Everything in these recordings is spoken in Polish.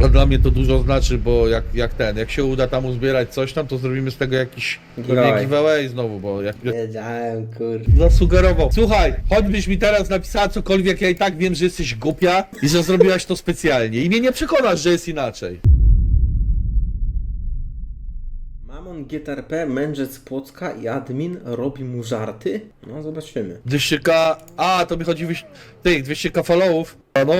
No dla mnie to dużo znaczy, bo jak, jak ten, jak się uda tam uzbierać coś tam, to zrobimy z tego jakiś Giveaway. giveaway znowu, bo jak Wiedziałem, kur... zasugerował. Słuchaj, choćbyś mi teraz napisała cokolwiek, ja i tak wiem, że jesteś głupia i że zrobiłaś to specjalnie i mnie nie przekonasz, że jest inaczej. Mamon GTRP, mędrzec Płocka i admin robi mu żarty? No zobaczymy. 200k, a to mi chodzi wyś... tych 200k followów. No,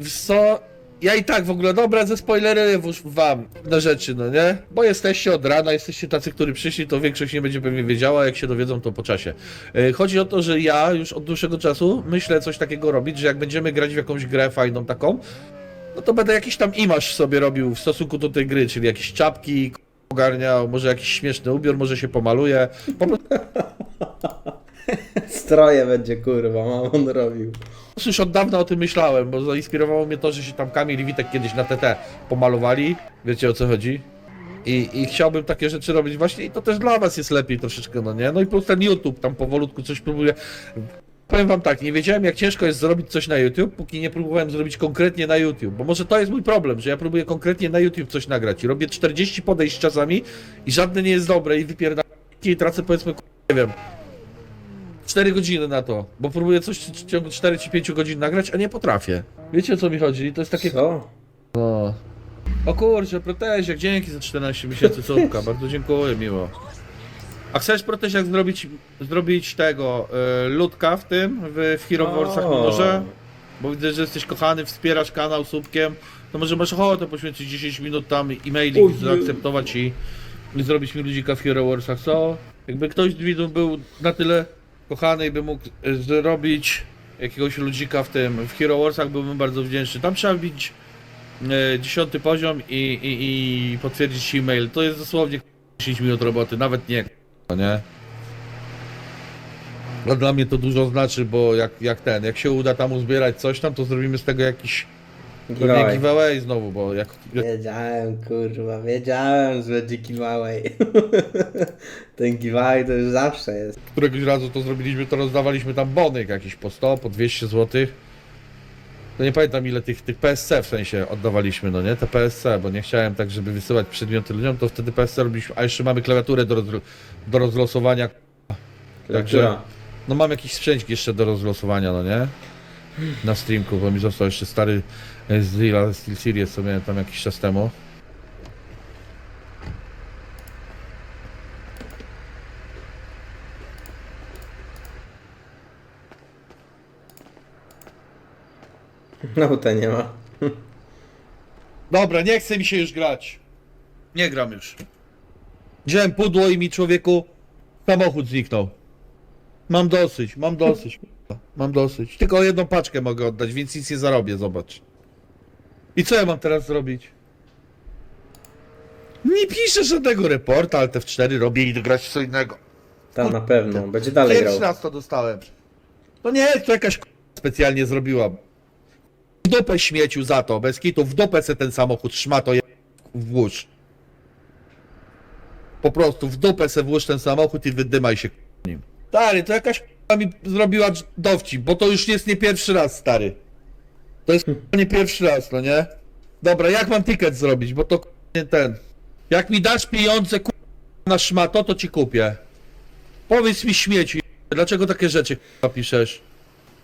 wiesz co, ja i tak w ogóle, dobra, ze spoilery wam na rzeczy, no nie? Bo jesteście od rana, jesteście tacy, którzy przyszli, to większość nie będzie pewnie wiedziała, jak się dowiedzą, to po czasie. Yy, Chodzi o to, że ja już od dłuższego czasu myślę coś takiego robić, że jak będziemy grać w jakąś grę fajną taką, no to będę jakiś tam imaż sobie robił w stosunku do tej gry, czyli jakieś czapki, ogarniał, może jakiś śmieszny ubiór, może się pomaluje. Po Stroje będzie kurwa, Mamon robił. już od dawna o tym myślałem, bo zainspirowało mnie to, że się tam Kamil i Witek kiedyś na TT pomalowali. Wiecie o co chodzi? I, I chciałbym takie rzeczy robić właśnie i to też dla was jest lepiej troszeczkę, no nie? No i plus ten YouTube tam powolutku coś próbuje. Powiem wam tak, nie wiedziałem jak ciężko jest zrobić coś na YouTube, póki nie próbowałem zrobić konkretnie na YouTube, bo może to jest mój problem, że ja próbuję konkretnie na YouTube coś nagrać i robię 40 podejść czasami i żadne nie jest dobre i wypierdalam i tracę powiedzmy, nie wiem, 4 godziny na to, bo próbuję coś w ciągu 4 czy 5 godzin nagrać, a nie potrafię. Wiecie o co mi chodzi? To jest takie... Co? No. O kurczę, Proteziak, dzięki za 14 miesięcy córka, bardzo dziękuję, miło. A chcesz Proteziak zrobić, zrobić tego, y, ludka w tym, w, w Hero Warsach O. może? Bo widzę, że jesteś kochany, wspierasz kanał słupkiem, to może masz ochotę poświęcić 10 minut tam e-mailing Oj, zaakceptować i, i zrobić mi ludzika w Hero Warsach, co? Jakby ktoś z widzów był na tyle kochany by mógł y, zrobić jakiegoś ludzika w tym, w Hero Warsach byłbym bardzo wdzięczny. Tam trzeba wbić e, dziesiąty poziom i, i, i potwierdzić e-mail. To jest dosłownie 10 minut roboty, nawet nie. Nie? No dla mnie to dużo znaczy, bo jak, jak ten, jak się uda tam uzbierać coś tam, to zrobimy z tego jakiś pewnie Giveaway. giveaway znowu, bo jak, Wiedziałem, kurwa, wiedziałem, że będzie giveaway. Ten giveaway to już zawsze jest. któregoś razu to zrobiliśmy, to rozdawaliśmy tam bony jakieś po 100, po 200 zł. To nie pamiętam ile tych, tych PSC w sensie oddawaliśmy, no nie? Te PSC, bo nie chciałem tak, żeby wysyłać przedmioty ludziom, to wtedy PSC robiliśmy, a jeszcze mamy klawiaturę do, rozlo- do rozlosowania. Także, no mam jakiś sprzęt jeszcze do rozlosowania, no nie? Na streamku, bo mi został jeszcze stary z Lila Steel Series, co miałem tam jakiś czas temu. No to nie ma. Dobra, nie chce mi się już grać. Nie gram już. Wziąłem pudło i mi człowieku samochód zniknął. Mam dosyć, mam dosyć. Mam dosyć. Tylko jedną paczkę mogę oddać, więc nic nie zarobię, zobacz. I co ja mam teraz zrobić? Nie piszę żadnego reporta, ale te w 4 robię i grać co innego. Tam na pewno, będzie dalej grał. Pierwszy raz to dostałem. To nie to jakaś k- specjalnie zrobiła. W dupę śmieciu za to, bez kitu, w dupę se ten samochód szmato je... włóż. Po prostu w dupę se włóż ten samochód i wydymaj się k- nim. Stary, to jakaś k- mi zrobiła dż- dowcip, bo to już jest nie pierwszy raz, stary. To jest nie pierwszy raz, no nie? Dobra, jak mam ticket zrobić, bo to nie ten. Jak mi dasz pieniądze na szmato, to ci kupię. Powiedz mi śmieci, dlaczego takie rzeczy piszesz?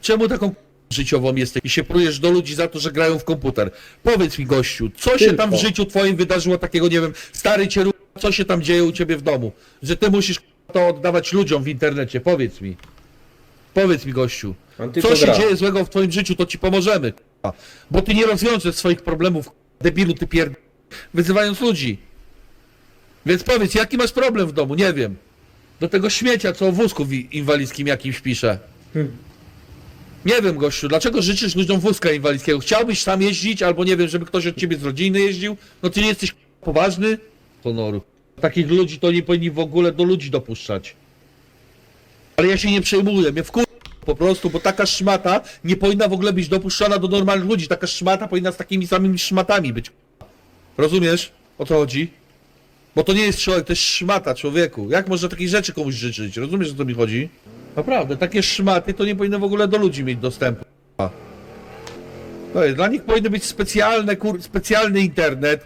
Czemu taką życiową jesteś i się prujesz do ludzi za to, że grają w komputer? Powiedz mi gościu, co się Tylko. tam w życiu twoim wydarzyło takiego, nie wiem, stary cię co się tam dzieje u ciebie w domu? Że ty musisz to oddawać ludziom w internecie, powiedz mi. Powiedz mi gościu, co się dzieje złego w twoim życiu, to ci pomożemy, k***a. Bo ty nie rozwiążesz swoich problemów, k***a, debilu ty pierd... wyzywając ludzi. Więc powiedz, jaki masz problem w domu? Nie wiem. Do tego śmiecia, co o wózku wi- inwalidzkim jakimś pisze. Nie wiem, gościu, dlaczego życzysz ludziom wózka inwalidzkiego? Chciałbyś sam jeździć, albo nie wiem, żeby ktoś od ciebie z rodziny jeździł? No ty nie jesteś poważny? Honoru. Takich ludzi to nie powinni w ogóle do ludzi dopuszczać. Ale ja się nie przejmuję, mnie wkur... po prostu, bo taka szmata nie powinna w ogóle być dopuszczana do normalnych ludzi. Taka szmata powinna z takimi samymi szmatami być. Rozumiesz? O co chodzi? Bo to nie jest człowiek, to jest szmata człowieku. Jak można takiej rzeczy komuś życzyć? Rozumiesz o co mi chodzi? Naprawdę, takie szmaty to nie powinny w ogóle do ludzi mieć dostępu. To jest, dla nich powinny być specjalne, kur, specjalny internet.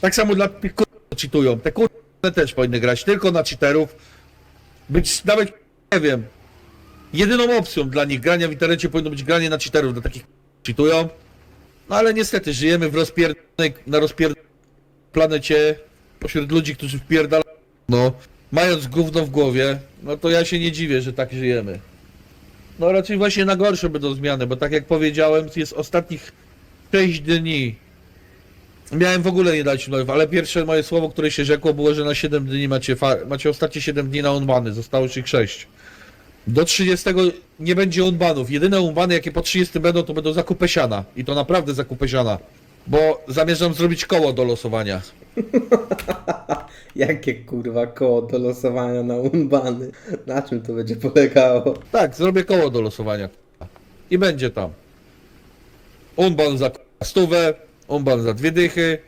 Tak samo dla tych kur... co cheatują. Te kur... też powinny grać tylko na cheaterów. Być nawet, nie wiem, jedyną opcją dla nich grania w internecie powinno być granie na cheaterów, dla takich cheatują. No ale niestety żyjemy w rozpierdolonej, na rozpierdolonej planecie pośród ludzi, którzy wpierdalają, no, mając gówno w głowie, no to ja się nie dziwię, że tak żyjemy. No raczej właśnie na gorsze będą zmiany, bo tak jak powiedziałem, jest ostatnich 6 dni. Miałem w ogóle nie dać live, ale pierwsze moje słowo, które się rzekło było, że na 7 dni macie, macie ostatnie 7 dni na unbany, zostało już ich 6. Do 30 nie będzie unbanów. Jedyne unbany jakie po 30 będą, to będą zakupy siana. I to naprawdę zakupy siana. Bo zamierzam zrobić koło do losowania. Jakie kurwa koło do losowania na unbany? Na czym to będzie polegało? Tak, zrobię koło do losowania. I będzie tam. Unban za stówę, unban za dwie dychy,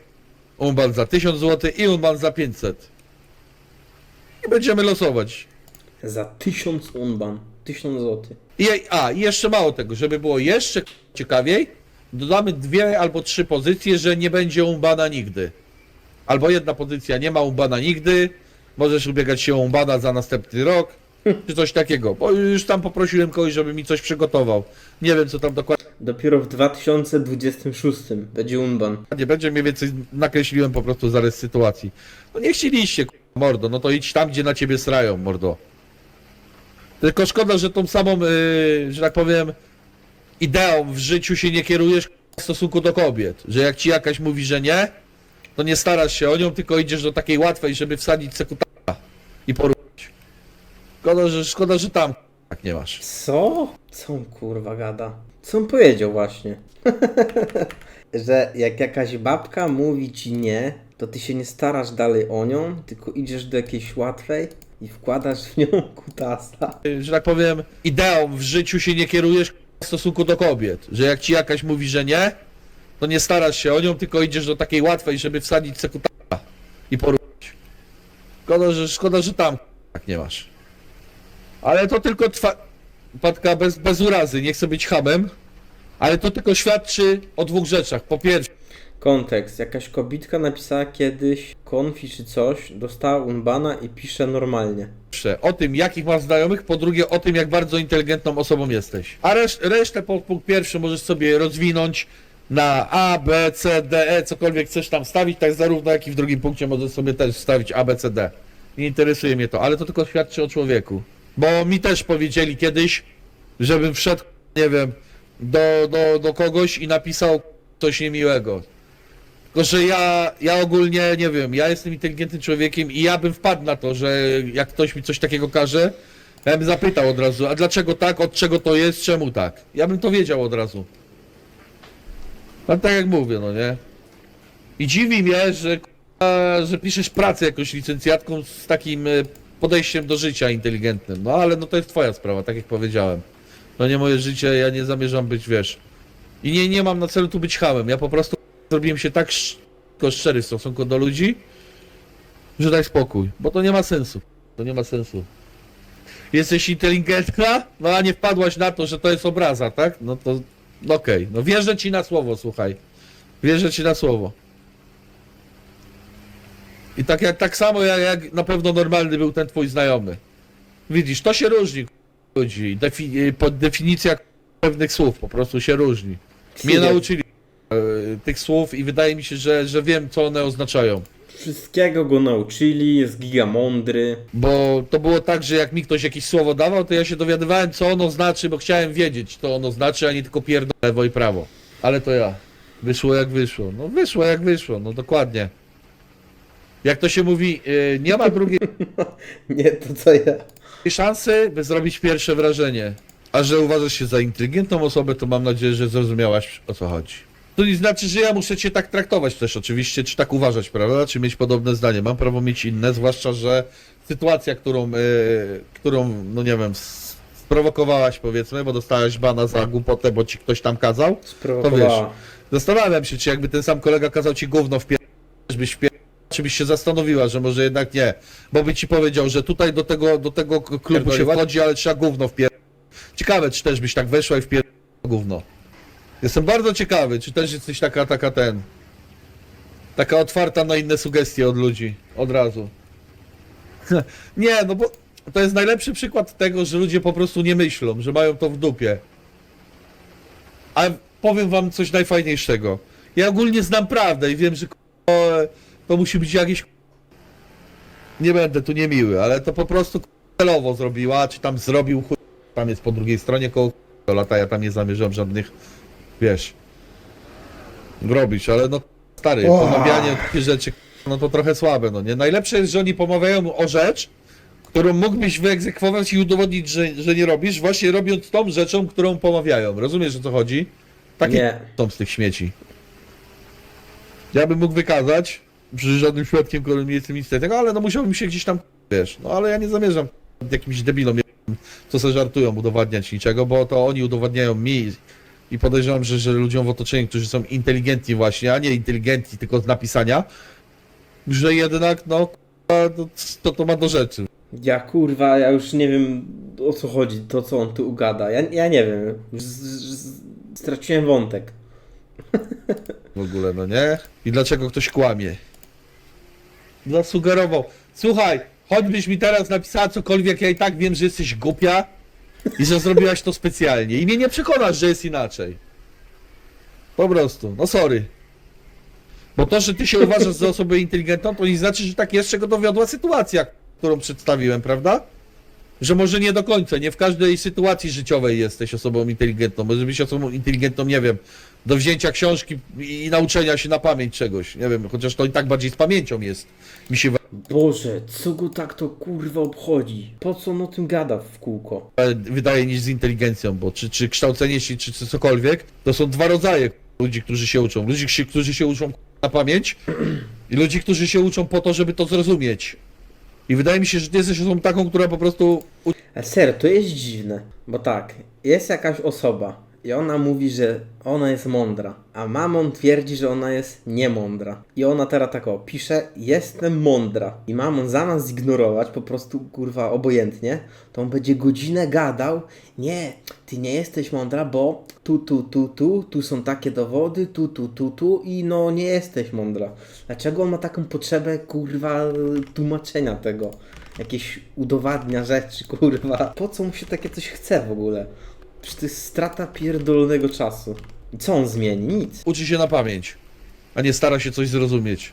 unban za 1000 zł i unban za 500. I będziemy losować. Za 1000 unban. 1000 zł. I, a, i jeszcze mało tego, żeby było jeszcze ciekawiej, dodamy dwie albo trzy pozycje, że nie będzie umbana nigdy. Albo jedna pozycja, nie ma umbana nigdy, możesz ubiegać się o umbana za następny rok, czy coś takiego. Bo już tam poprosiłem kogoś, żeby mi coś przygotował. Nie wiem, co tam dokładnie Dopiero w 2026 będzie unban. będzie, mniej więcej nakreśliłem po prostu zarys sytuacji. No nie chcieliście, k***a, mordo, no to idź tam, gdzie na ciebie srają, mordo. Tylko szkoda, że tą samą, yy, że tak powiem, ideą w życiu się nie kierujesz w stosunku do kobiet. Że jak ci jakaś mówi, że nie, to nie starasz się o nią, tylko idziesz do takiej łatwej, żeby wsadzić sekutara i poruszać. Szkoda, że, szkoda, że tam tak nie masz. Co? Co on kurwa gada? Co on powiedział właśnie? Że jak jakaś babka mówi ci nie, to ty się nie starasz dalej o nią, tylko idziesz do jakiejś łatwej i wkładasz w nią kutasa. Że tak powiem, ideą w życiu się nie kierujesz w stosunku do kobiet. Że jak ci jakaś mówi, że nie, to nie starasz się o nią, tylko idziesz do takiej łatwej, żeby wsadzić sekutara i poruszać. Szkoda, że, szkoda, że tam tak nie masz. Ale to tylko trwa... Patka bez, bez urazy, nie chcę być hamem, ale to tylko świadczy o dwóch rzeczach. Po pierwsze, Kontekst. Jakaś kobitka napisała kiedyś konfi czy coś, dostała unbana i pisze normalnie. o tym, jakich masz znajomych, po drugie o tym, jak bardzo inteligentną osobą jesteś. A reszt, resztę po punkt pierwszy możesz sobie rozwinąć na A, B, C, D, E, cokolwiek chcesz tam wstawić, tak zarówno jak i w drugim punkcie możesz sobie też wstawić A, B, C, D. Nie interesuje mnie to, ale to tylko świadczy o człowieku. Bo mi też powiedzieli kiedyś, żebym wszedł, nie wiem, do, do, do kogoś i napisał coś niemiłego. Tylko, że ja, ja ogólnie, nie wiem, ja jestem inteligentnym człowiekiem i ja bym wpadł na to, że jak ktoś mi coś takiego każe, ja bym zapytał od razu, a dlaczego tak, od czego to jest, czemu tak? Ja bym to wiedział od razu. No tak jak mówię, no nie? I dziwi mnie, że, że piszesz pracę jakąś licencjatką z takim e, podejściem do życia inteligentnym. No ale no to jest twoja sprawa, tak jak powiedziałem. No nie moje życie, ja nie zamierzam być, wiesz. I nie, nie mam na celu tu być hamem. Ja po prostu zrobiłem się tak tylko szczery w stosunku do ludzi, że daj spokój, bo to nie ma sensu. To nie ma sensu. Jesteś inteligentna, no a nie wpadłaś na to, że to jest obraza, tak? No to no okej, no wierzę ci na słowo, słuchaj. Wierzę ci na słowo. I tak, jak, tak samo jak, jak na pewno normalny był ten twój znajomy. Widzisz, to się różni ludzi. Defi- pod definicja pewnych słów po prostu się różni. Mnie nauczyli tych słów i wydaje mi się, że, że wiem, co one oznaczają. Wszystkiego go nauczyli, jest giga mądry. Bo to było tak, że jak mi ktoś jakieś słowo dawał, to ja się dowiadywałem, co ono znaczy, bo chciałem wiedzieć, co ono znaczy, a nie tylko pierdolę lewo i prawo. Ale to ja. Wyszło jak wyszło. No wyszło jak wyszło, no dokładnie. Jak to się mówi, e, nie ma drugiej Nie to co ja. szansy, by zrobić pierwsze wrażenie. A że uważasz się za inteligentną osobę, to mam nadzieję, że zrozumiałaś o co chodzi. To nie znaczy, że ja muszę cię tak traktować też oczywiście, czy tak uważać, prawda? Czy mieć podobne zdanie. Mam prawo mieć inne, zwłaszcza, że sytuacja, którą, yy, którą no nie wiem, sprowokowałaś powiedzmy, bo dostałaś bana za głupotę, bo ci ktoś tam kazał. Sprowokowała. Zastanawiam się, czy jakby ten sam kolega kazał ci gówno wpier... byś wpier... czy byś się zastanowiła, że może jednak nie. Bo by ci powiedział, że tutaj do tego, do tego klubu się wchodzi, ale trzeba gówno wpier... Ciekawe, czy też byś tak weszła i wpier... gówno. Jestem bardzo ciekawy, czy też jesteś taka, taka ten. Taka otwarta na inne sugestie od ludzi. Od razu. nie, no bo to jest najlepszy przykład tego, że ludzie po prostu nie myślą, że mają to w dupie. A powiem wam coś najfajniejszego. Ja ogólnie znam prawdę i wiem, że to musi być jakieś. Nie będę tu niemiły, ale to po prostu celowo zrobiła, czy tam zrobił chuj. Tam jest po drugiej stronie koło lata, ja tam nie zamierzam żadnych, wiesz, robić, ale no stary, O. pomawianie o takie rzeczy, no to trochę słabe, no nie? Najlepsze jest, że oni pomawiają o rzecz, którą mógłbyś wyegzekwować i udowodnić, że, że nie robisz, właśnie robiąc tą rzeczą, którą pomawiają. Rozumiesz o co chodzi? Takie Nie. są z tych śmieci. Ja bym mógł wykazać, przy żadnym świadkiem, którym nie jestem nic tego, ale no musiałbym się gdzieś tam, wiesz, no ale ja nie zamierzam jakimś debilom, co sobie żartują, udowadniać niczego, bo to oni udowadniają mi i podejrzewam, że, że ludziom w otoczeniu, którzy są inteligentni właśnie, a nie inteligentni tylko z napisania, że jednak, no, k***a, to, to, to ma do rzeczy. Ja kurwa, ja już nie wiem o co chodzi, to co on tu ugada. Ja, ja nie wiem. Z, z, straciłem wątek. w ogóle, no nie? I dlaczego ktoś kłamie? Zasugerował. Słuchaj, choćbyś mi teraz napisała cokolwiek, ja i tak wiem, że jesteś głupia i że zrobiłaś to specjalnie. I mnie nie przekonasz, że jest inaczej. Po prostu, no sorry. Bo to, że ty się uważasz za osobę inteligentną, to nie znaczy, że tak jest, czego dowiodła sytuacja, którą przedstawiłem, prawda? Że może nie do końca, nie w każdej sytuacji życiowej jesteś osobą inteligentną. Może być osobą inteligentną, nie wiem, do wzięcia książki i, nauczenia się na pamięć czegoś. Nie wiem, chociaż to i tak bardziej z pamięcią jest. Mi się Boże, co go tak to kurwa obchodzi? Po co on o tym gada w kółko? wydaje niż z inteligencją, bo czy, czy kształcenie się, czy, czy cokolwiek, to są dwa rodzaje ludzi, którzy się uczą. Ludzi, którzy się uczą na pamięć i ludzi, którzy się uczą po to, żeby to zrozumieć. I wydaje mi się, że ty jesteś osobą taką, która po prostu u- Ale serio, to jest dziwne. Bo tak, jest jakaś osoba i ona mówi, że ona jest mądra, a mamon twierdzi, że ona jest niemądra. I ona teraz tak o, pisze, jestem mądra. I mamon zamiast zignorować, po prostu kurwa obojętnie, to on będzie godzinę gadał, nie, ty nie jesteś mądra, bo tu, tu, tu, tu, tu są takie dowody, tu, tu, tu, tu i no nie jesteś mądra. Dlaczego on ma taką potrzebę, kurwa, tłumaczenia tego? jakieś udowadnia rzeczy, kurwa. Po co mu się takie coś chce w ogóle? Przecież to jest strata pierdolonego czasu. I co on zmieni? Nic. uczy się na pamięć, a nie stara się coś zrozumieć.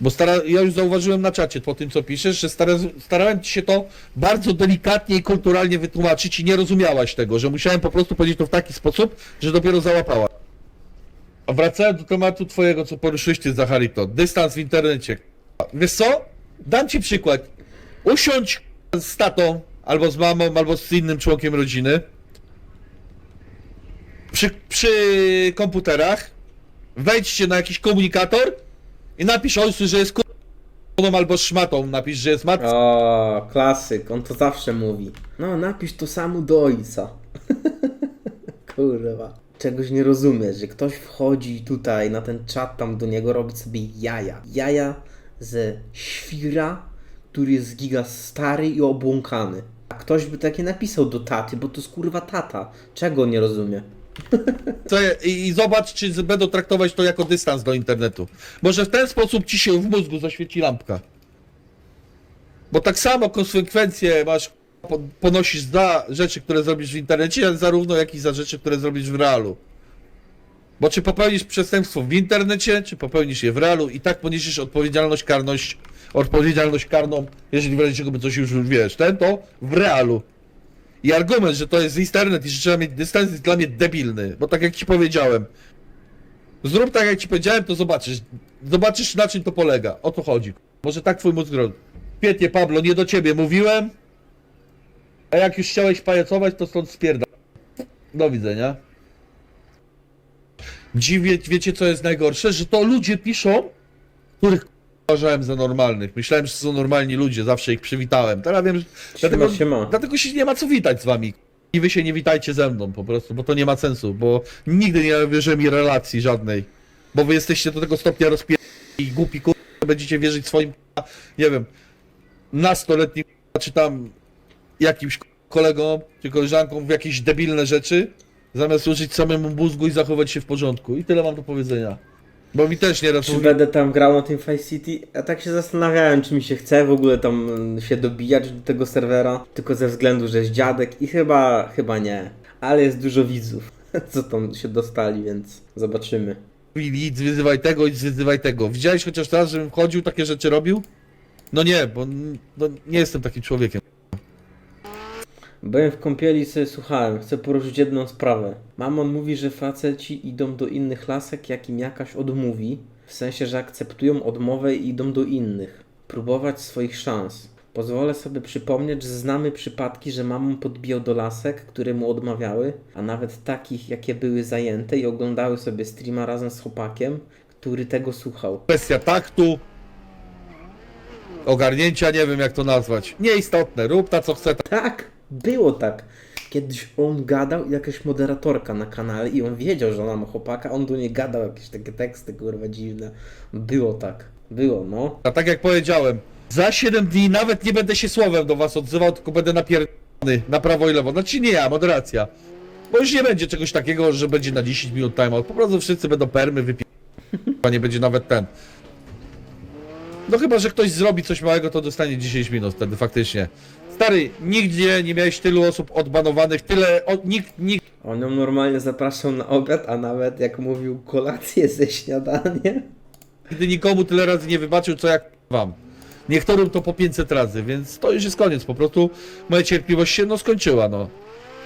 Bo stara, ja już zauważyłem na czacie po tym, co piszesz, że stara, starałem ci się to bardzo delikatnie i kulturalnie wytłumaczyć i nie rozumiałaś tego, że musiałem po prostu powiedzieć to w taki sposób, że dopiero załapała. A wracając do tematu twojego, co poruszyłeś ty, Zacharito, dystans w internecie. Wiesz co? Dam ci przykład. Usiądź z tatą, albo z mamą, albo z innym członkiem rodziny, przy, przy komputerach, wejdźcie na jakiś komunikator i napisz ojcu, że jest kurwą albo szmatą, napisz, że jest matką. O, klasyk, on to zawsze mówi. No, napisz to samo do ojca. Kurwa. Czegoś nie rozumiesz, że ktoś wchodzi tutaj na ten czat, tam do niego robi sobie jaja. Jaja ze świra, który jest giga stary i obłąkany. A ktoś by takie napisał do taty, bo to jest kurwa tata. Czego nie rozumie? I, I zobacz, czy będą traktować to jako dystans do internetu. Może w ten sposób ci się w mózgu zaświeci lampka. Bo tak samo konsekwencje masz, po- ponosisz za rzeczy, które zrobisz w internecie, zarówno jak i za rzeczy, które zrobisz w realu. Bo czy popełnisz przestępstwo w internecie, czy popełnisz je w realu i tak poniesiesz odpowiedzialność, karność, odpowiedzialność karną, jeżeli w razie czego by coś już wiesz, ten to w realu. I argument, że to jest internet i że trzeba mieć dystans jest dla mnie debilny, bo tak jak ci powiedziałem, zrób tak jak ci powiedziałem, to zobaczysz, zobaczysz na czym to polega, o to chodzi. Może tak twój mózg robi. Świetnie Pablo, nie do ciebie mówiłem, a jak już chciałeś pajacować, to stąd spierda. Do widzenia. Dziwię, wiecie co jest najgorsze? Że to ludzie piszą, których uważałem za normalnych. Myślałem, że są normalni ludzie, zawsze ich przywitałem. Teraz wiem, że... Dlatego, siema. dlatego się nie ma co witać z wami. I wy się nie witajcie ze mną po prostu, bo to nie ma sensu, bo nigdy nie wierzę mi relacji żadnej. Bo wy jesteście do tego stopnia rozpier... i głupi kur... będziecie wierzyć swoim, nie wiem, nastoletnim czy tam jakimś kolegom czy koleżankom w jakieś debilne rzeczy, Zamiast użyć samemu mózgu i zachować się w porządku. I tyle mam do powiedzenia. Bo mi też nieraz Czy będę tam grał na tym Five City? Ja tak się zastanawiałem, czy mi się chce w ogóle tam mm, się dobijać do tego serwera, tylko ze względu, że jest dziadek i chyba, chyba nie. Ale jest dużo widzów, co tam się dostali, więc zobaczymy. idź wyzywaj tego, idź wyzywaj tego. Widziałeś chociaż raz, żebym chodził, takie rzeczy robił? No nie, bo no, nie jestem takim człowiekiem. Byłem w kąpieli i sobie słuchałem, chcę poruszyć jedną sprawę. Mamon mówi, że faceci idą do innych lasek, jak im jakaś odmówi, w sensie, że akceptują odmowę i idą do innych. Próbować swoich szans. Pozwolę sobie przypomnieć, że znamy przypadki, że mamon podbijał do lasek, które mu odmawiały, a nawet takich, jakie były zajęte i oglądały sobie streama razem z chłopakiem, który tego słuchał. Kwestia taktu, ogarnięcia, nie wiem jak to nazwać. Nieistotne, rób ta co chce. Tak, było tak. Kiedyś on gadał i jakaś moderatorka na kanale i on wiedział, że ona ma chłopaka, on do niej gadał jakieś takie teksty, kurwa, dziwne. Było tak. Było, no. A tak jak powiedziałem, za 7 dni nawet nie będę się słowem do was odzywał, tylko będę napierdolony na prawo i lewo. Znaczy nie ja, moderacja. Bo już nie będzie czegoś takiego, że będzie na 10 minut timeout. Po prostu wszyscy będą permy wypi... A nie będzie nawet ten. No chyba, że ktoś zrobi coś małego, to dostanie 10 minut wtedy faktycznie. Stary, nigdzie nie miałeś tylu osób odbanowanych, tyle, o, nikt, nikt On ją normalnie zapraszał na obiad, a nawet jak mówił kolację ze śniadaniem. nigdy nikomu tyle razy nie wybaczył, co jak wam. Niektórym to po 500 razy, więc to już jest koniec. Po prostu moja cierpliwość się no skończyła, no.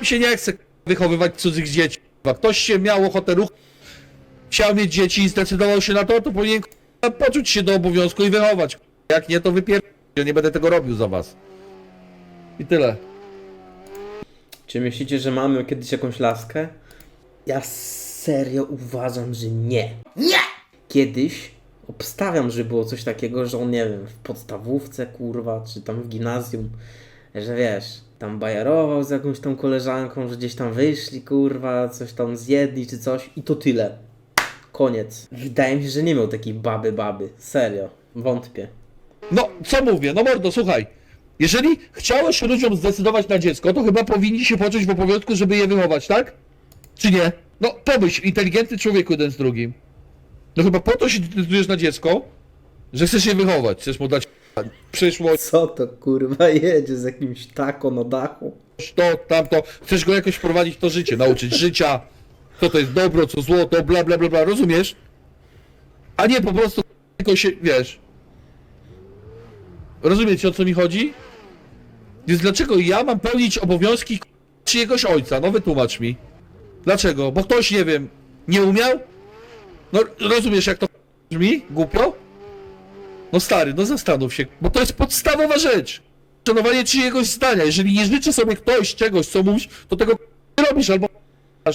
Mi się nie chce wychowywać cudzych dzieci. Ktoś się miał ochotę ruch, chciał mieć dzieci i zdecydował się na to, to powinien poczuć się do obowiązku i wychować. Jak nie, to wypier... Ja nie będę tego robił za was. I tyle. Czy myślicie, że mamy kiedyś jakąś laskę? Ja serio uważam, że nie. Nie! Kiedyś obstawiam, że było coś takiego, że on, nie wiem, w podstawówce, kurwa, czy tam w gimnazjum, że wiesz, tam bajerował z jakąś tam koleżanką, że gdzieś tam wyszli, kurwa, coś tam zjedli, czy coś i to tyle. Koniec. Wydaje mi się, że nie miał takiej baby, baby. Serio. Wątpię. No, co mówię? No mordo, słuchaj. Jeżeli chciałeś ludziom zdecydować na dziecko, to chyba powinni się poczuć w obowiązku, żeby je wychować, tak? Czy nie? No, pomyśl, inteligentny człowieku jeden z drugim. No chyba po to się decydujesz na dziecko, że chcesz je wychować, chcesz mu dać przyszłość, Co to kurwa jedzie z jakimś tako na dachu? to, tamto, chcesz go jakoś wprowadzić w to życie, nauczyć życia, co to jest dobro, co zło, to bla bla bla bla, rozumiesz? A nie po prostu tylko się, wiesz. Rozumiecie o co mi chodzi? Więc dlaczego ja mam pełnić obowiązki czyjegoś ojca? No wytłumacz mi. Dlaczego? Bo ktoś, nie wiem, nie umiał? No rozumiesz jak to brzmi? Głupio? No stary, no zastanów się, bo to jest podstawowa rzecz. Szanowanie czyjegoś zdania. Jeżeli nie życzy sobie ktoś czegoś, co mówisz, to tego nie robisz albo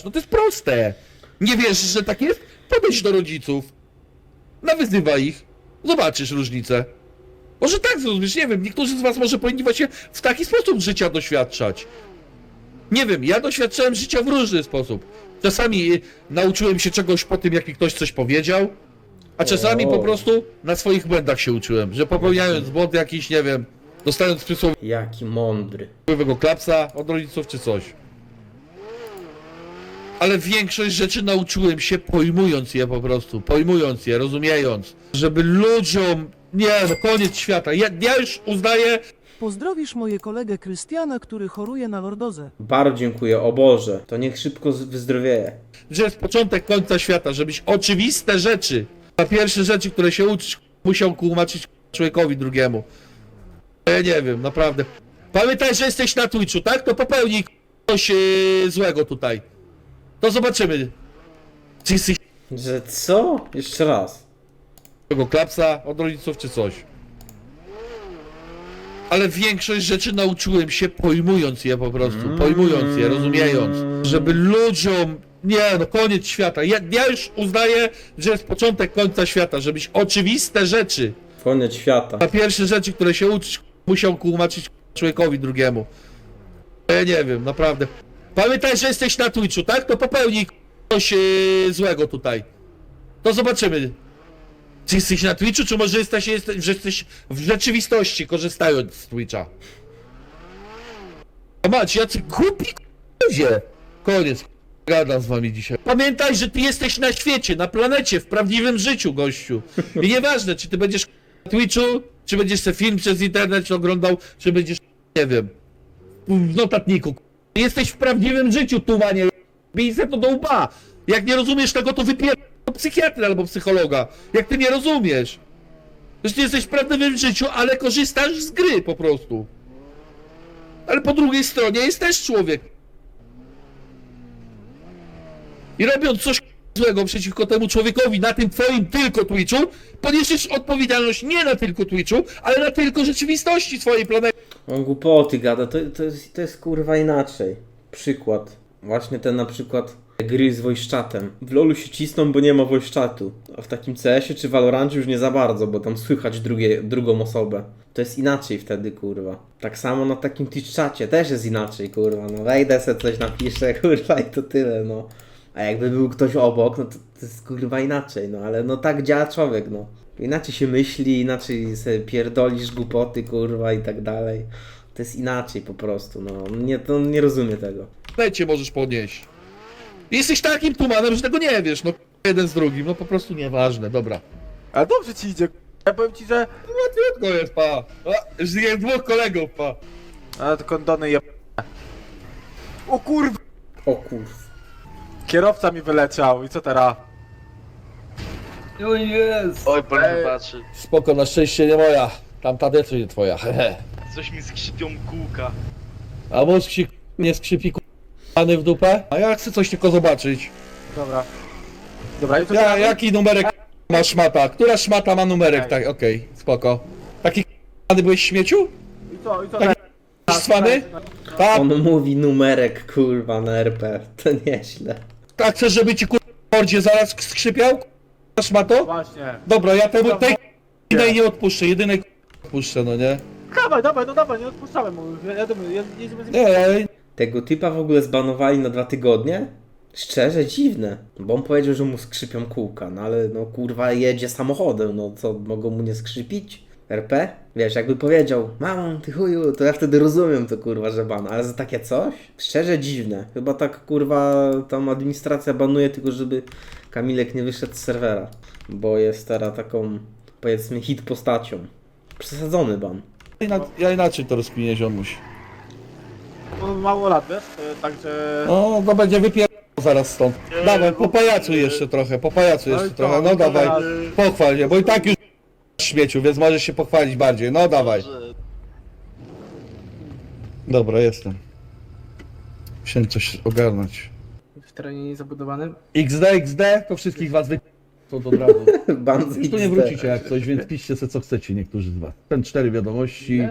no to jest proste. Nie wiesz, że tak jest? Podejdź do rodziców. Nawyzywaj ich. Zobaczysz różnicę. Może tak zrozumiesz, nie wiem, niektórzy z was może powinni właśnie w taki sposób życia doświadczać. Nie wiem, ja doświadczałem życia w różny sposób. Czasami y, nauczyłem się czegoś po tym, jak mi ktoś coś powiedział, a czasami O. po prostu na swoich błędach się uczyłem, że popełniając błąd jakiś, nie wiem, dostając Jaki mądry. przysłowiowego klapsa od rodziców czy coś. Ale większość rzeczy nauczyłem się pojmując je po prostu, pojmując je, rozumiejąc, żeby ludziom, nie no, koniec świata, ja, ja już uznaję, Pozdrowisz moje kolegę Krystiana, który choruje na lordozę. Bardzo dziękuję, o Boże. To niech szybko z- wyzdrowieje. że jest początek końca świata, żebyś oczywiste rzeczy, a pierwsze rzeczy, które się uczysz, musiał tłumaczyć człowiekowi drugiemu. Ja nie wiem, naprawdę. Pamiętaj, że jesteś na Twitchu, tak? To popełnij coś e, złego tutaj. To zobaczymy. Czy jesteś Że co? Jeszcze raz. Tego klapsa od rodziców, czy coś. Ale większość rzeczy nauczyłem się pojmując je po prostu, pojmując je, rozumiejąc, żeby ludziom, nie no, koniec świata, ja, ja już uznaję, że jest początek końca świata, żebyś oczywiste rzeczy, Koniec świata. a pierwsze rzeczy, które się uczysz, musiał tłumaczyć człowiekowi drugiemu. Ja nie wiem, naprawdę. Pamiętaj, że jesteś na Twitchu, tak? To popełnij coś e, złego tutaj. To zobaczymy. Czy jesteś na Twitchu, czy może jesteś, jesteś, jesteś w rzeczywistości, korzystając z Twitcha? Macie, jacy głupi ludzie. Koniec. Gadam z wami dzisiaj. Pamiętaj, że ty jesteś na świecie, na planecie, w prawdziwym życiu, gościu. I nieważne, czy ty będziesz na Twitchu, czy będziesz sobie film przez internet oglądał, czy będziesz, nie wiem, w notatniku. Jesteś w prawdziwym życiu, tumanie. Bij se to do łba. Jak nie rozumiesz tego, to wypier... do psychiatry albo psychologa. Jak ty nie rozumiesz. Że ty jesteś prawdziwym życiu, ale korzystasz z gry po prostu. Ale po drugiej stronie jest też człowiek. I robiąc coś złego przeciwko temu człowiekowi na tym twoim tylko Twitchu, poniesiesz odpowiedzialność nie na tylko Twitchu, ale na tylko rzeczywistości swojej planety. On głupoty gada, to, to, jest, to jest kurwa inaczej. Przykład. Właśnie ten na przykład gry z voice chatem. W LoLu się cisną, bo nie ma voice chatu. A w takim CS-ie czy Valorancie już nie za bardzo, bo tam słychać drugie, drugą osobę. To jest inaczej wtedy, kurwa. Tak samo na takim Twitch czacie też jest inaczej, kurwa. No wejdę se coś napiszę, kurwa i to tyle, no. A jakby był ktoś obok, no to, to jest kurwa inaczej, no ale no tak działa człowiek, no. Inaczej się myśli, inaczej sobie pierdolisz głupoty, kurwa i tak dalej. To jest inaczej po prostu, no. Nie, to nie rozumie tego. planecie możesz podnieść. Jesteś takim tumanem, że tego nie wiesz, no jeden z drugim, no po prostu nieważne, dobra. Ale dobrze ci idzie. Ja powiem ci, że. Łatwiutko jest, pa. Już jest dwóch kolegów, pa. Ale to kondony je. O kurw. O kurw. Kierowca mi wyleciał i co teraz? Oj, pan Ej. patrzy. Spoko, na szczęście nie moja. Tamta też nie twoja, hehe. Coś mi skrzypią kółka. A mózg się nie skrzypi w dupę? A ja chcę coś tylko zobaczyć. Dobra. Dobra, i to Ja, jaki numerek ma szmata? Która szmata ma numerek? Tak, okej, spoko. Taki k***any byłeś śmieciu? I co, i co Taki teraz? cwany? Tak, On mówi numerek, kurwa, na RP. To nieźle. tak chcesz, żeby ci kur... w mordzie zaraz skrzypiał? k***a Szmato? Właśnie. Dobra, ja temu tej jedynej nie odpuszczę, jedynej odpuszczę, no nie? Dawaj, dawaj, no dawaj, nie odpuszczamy mu. Jedziemy, jed- jedziemy z Nie, ale Tego typa w ogóle zbanowali na dwa tygodnie? Szczerze dziwne. Bo on powiedział, że mu skrzypią kółka, no ale no kurwa jedzie samochodem, no co, mogą mu nie skrzypić? RP? Wiesz, jakby powiedział, mamą, ty chuju, to ja wtedy rozumiem to kurwa, że ban, ale za takie coś? Szczerze dziwne. Chyba tak kurwa tam administracja banuje tylko, żeby Kamilek nie wyszedł z serwera. Bo jest teraz taką, powiedzmy, hit postacią. Przesadzony ban. ja inaczej to rozkminię, ziomuś. On mało lat, wiesz? e, Także. No, to będzie wypier... zaraz stąd. Dawaj, po pajacu jeszcze trochę, po pajacu No jeszcze trochę, no to dawaj. Pochwal się, bo i tak już śmieciu, więc możesz się pochwalić bardziej. No dawaj. Dobra, jestem. Musiałem coś ogarnąć. w terenie niezabudowanym. XD, XD, to wszystkich was wy... To od razu. Już tu nie wrócicie jak coś, więc piszcie se co chcecie niektórzy z was. Ten cztery wiadomości,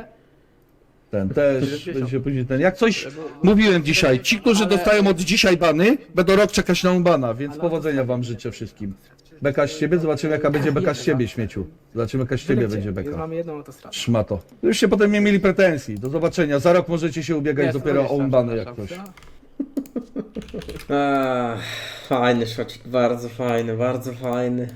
ten też, będzie później ten. Jak coś mówiłem dzisiaj, ci, którzy dostają od dzisiaj bany, będą rok czekać na bana, więc powodzenia wam życzę wszystkim. Beka z ciebie, zobaczymy jaka będzie beka z ciebie, śmieciu. Zobaczymy jaka z ciebie będzie Więc beka. mamy jedną autostradę. Szmato. Żebyście potem nie mieli pretensji. Do zobaczenia. Za rok możecie się ubiegać Nie, dopiero o 120, umbany jak przepraszam. Ach, fajny szocik, bardzo fajny, bardzo fajny.